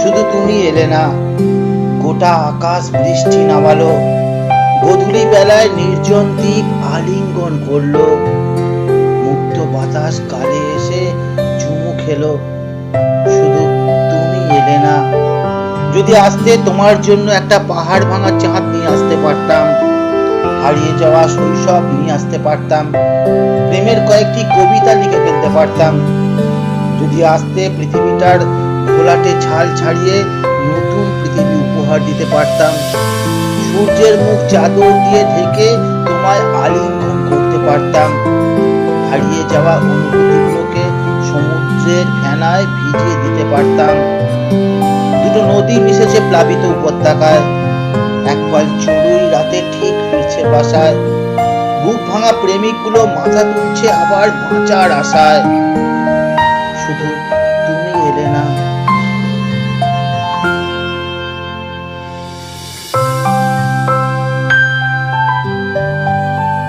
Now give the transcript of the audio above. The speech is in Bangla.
শুধু তুমি এলে না, গোটা আকাশ বৃষ্টি নামালো, গধূলি বেলায় নির্জন দ্বীপ আলিঙ্গন করল, মুক্ত বাতাস কালে এসে চুমু খেলো। শুধু তুমি এলে না, যদি আসতে তোমার জন্য একটা পাহাড় ভাঙা চাঁদ নিয়ে আসতে পারতাম। হারিয়ে যাওয়া শৈশব নিয়ে আসতে পারতাম। প্রেমের কয়েকটি কবিতা লিখে ফেলতে পারতাম। যদি আসতে পৃথিবীটার ঘোলাটে ছাল ছাড়িয়ে নতুন পৃথিবী উপহার দিতে পারতাম। সূর্যের মুখ চাদর দিয়ে ঢেকে তোমায় আলিঙ্গন করতে পারতাম। হারিয়ে যাওয়া অনুভূতিগুলোকে সমুদ্রের ফেনায় ভিজিয়ে দিতে পারতাম। দুটো নদী মিশেছে প্লাবিত উপত্যকায়। একবার চড়ুই রাতে ঠিক ফিরছে বাসায়। বুক ভাঙা প্রেমিকগুলো মাথা তুলছে আবার বাঁচার আশায়। শুধু তুমি এলে না